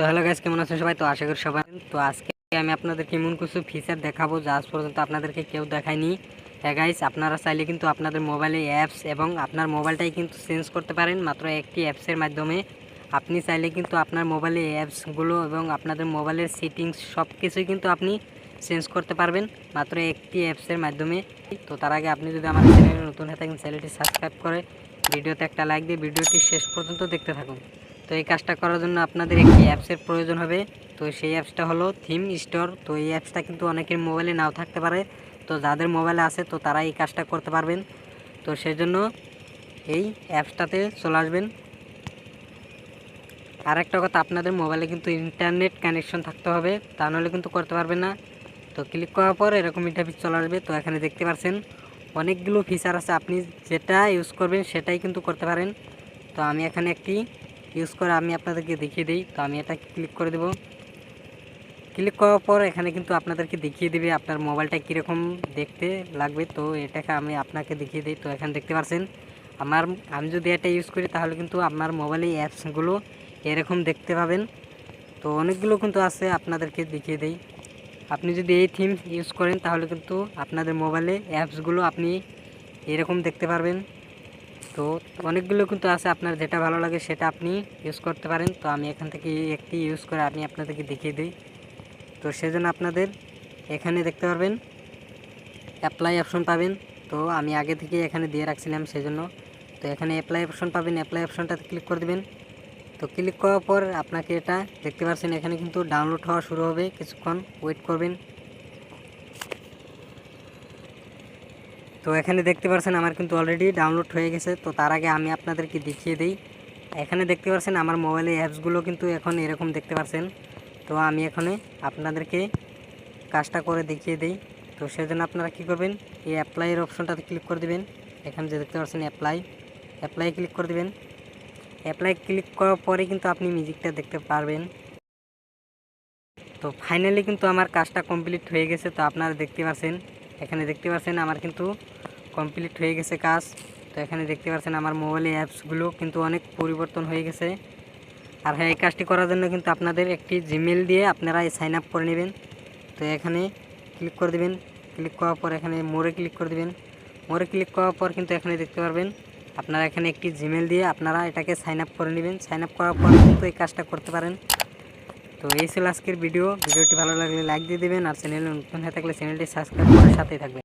তো hello guys কেমন আছেন সবাই? তো আশা করি সবাই তো আজকে আমি আপনাদেরকে এমন কিছু ফিচার দেখাবো যা আজ পর্যন্ত আপনাদেরকে কেউ দেখায়নি। হ্যাঁ গাইস আপনারা চাইলে কিন্তু আপনাদের মোবাইলে অ্যাপস এবং আপনার মোবাইলটাই কিন্তু চেঞ্জ করতে পারেন মাত্র একটি অ্যাপসের মাধ্যমে। আপনি চাইলে কিন্তু আপনার মোবাইলে অ্যাপসগুলো এবং আপনাদের মোবাইলের সেটিংস সব কিছুই কিন্তু আপনি চেঞ্জ করতে পারবেন মাত্র একটি অ্যাপসের মাধ্যমে। তো তার আগে আপনি যদি আমার চ্যানেলে নতুন হয়ে থাকেন চ্যানেলটি সাবস্ক্রাইব করে, ভিডিওতে একটা লাইক দিয়ে ভিডিওটি শেষ পর্যন্ত দেখতে থাকুন। তো এই কাজটা করার জন্য আপনাদের একটি অ্যাপসের প্রয়োজন হবে। তো সেই অ্যাপসটা হলো থিম স্টোর তো এই অ্যাপসটা কিন্তু অনেকের মোবাইলে নাও থাকতে পারে। তো যাদের মোবাইলে আছে, তো তারা এই কাজটা করতে পারবেন। তো সেই জন্য এই অ্যাপসটাতে চলে আসবেন। আর একটা কথা, আপনাদের মোবাইলে কিন্তু ইন্টারনেট কানেকশন থাকতে হবে। তা নাহলে কিন্তু করতে পারবেন না। তো ক্লিক করার পর এরকম ইন্টারভিউ চলে আসবে। তো এখানে দেখতে পাচ্ছেন অনেকগুলো ফিচার আছে। আপনি যেটা ইউজ করবেন, সেটাই কিন্তু করতে পারেন। তো আমি এখানে একটি ইউজ করে আমি আপনাদেরকে দেখিয়ে দিই। তো আমি এটা ক্লিক করে দেব। ক্লিক করার পর এখানে কিন্তু আপনাদেরকে দেখিয়ে দেবে আপনার মোবাইলটা কীরকম দেখতে লাগবে। তো এটাকে আমি আপনাকে দেখিয়ে দিই। তো এখানে দেখতে পাচ্ছেন, আমার, আমি যদি এটা ইউজ করি তাহলে কিন্তু আপনার মোবাইলে অ্যাপসগুলো এরকম দেখতে পাবেন। তো অনেকগুলো কিন্তু আছে আপনাদেরকে দেখিয়ে দিই। আপনি যদি এই থিম ইউজ করেন তাহলে কিন্তু আপনাদের মোবাইলে অ্যাপসগুলো আপনি এরকম দেখতে পারবেন। তো অনেকগুলো কিন্তু আছে, আপনার যেটা ভালো লাগে সেটা আপনি ইউজ করতে পারেন। তো আমি এখান থেকে একটি ইউজ করে আমি আপনাদেরকে দেখিয়ে দিই। তো সেজন্য আপনাদের এখানে দেখতে পারবেন অ্যাপ্লাই অপশন পাবেন। তো আমি আগে থেকে এখানে দিয়ে রাখছিলাম সেজন্য। তো এখানে অ্যাপ্লাই অপশন পাবেন অ্যাপ্লাই অপশনটাতে ক্লিক করে দেবেন। তো ক্লিক করার পর আপনাকে এটা দেখতে পাচ্ছেন, এখানে কিন্তু ডাউনলোড হওয়া শুরু হবে। কিছুক্ষণ ওয়েট করবেন। তো এখানে দেখতে পাচ্ছেন আমার কিন্তু অলরেডি ডাউনলোড হয়ে গেছে। তো তার আগে আমি আপনাদেরকে দেখিয়ে দিই। এখানে দেখতে পাচ্ছেন আমার মোবাইলে অ্যাপসগুলো কিন্তু এখন এরকম দেখতে পাচ্ছেন তো আমি এখানে আপনাদেরকে কাজটা করে দেখিয়ে দিই। তো সেজন্য আপনারা কি করবেন, এই অ্যাপ্লাইয়ের অপশনটাতে ক্লিক করে দিবেন। এখানে যে দেখতে পাচ্ছেন অ্যাপ্লাই অ্যাপ্লাই ক্লিক করে দিবেন। অ্যাপ্লাই ক্লিক করার পরে কিন্তু আপনি মিউজিকটা দেখতে পারবেন। তো ফাইনালি কিন্তু আমার কাজটা কমপ্লিট হয়ে গেছে। তো আপনারা দেখতে পাচ্ছেন এখানে দেখতে পাচ্ছেন আমার কিন্তু কমপ্লিট হয়ে গেছে কাজ। তো এখানে দেখতে পাচ্ছেন আমার মোবাইলে অ্যাপসগুলো কিন্তু অনেক পরিবর্তন হয়ে গেছে। আর হ্যাঁ এই কাজটি করার জন্য কিন্তু আপনাদের একটি জিমেল দিয়ে আপনারা সাইন আপ করে নেবেন। তো এখানে ক্লিক করে দেবেন। ক্লিক করার পর এখানে মোড়ে ক্লিক করে দেবেন। মোড়ে ক্লিক করার পর কিন্তু এখানে দেখতে পারবেন, আপনারা এখানে একটি জিমেল দিয়ে আপনারা এটাকে সাইন আপ করে নেবেন। সাইন আপ করার পর কিন্তু এই কাজটা করতে পারেন। তো এই ছিল আজকের ভিডিও। ভিডিওটি ভালো লাগলে লাইক দিয়ে দেবেন আর চ্যানেলে নতুন হয়ে থাকলে চ্যানেলটি সাবস্ক্রাইব করে সাথেই থাকবেন।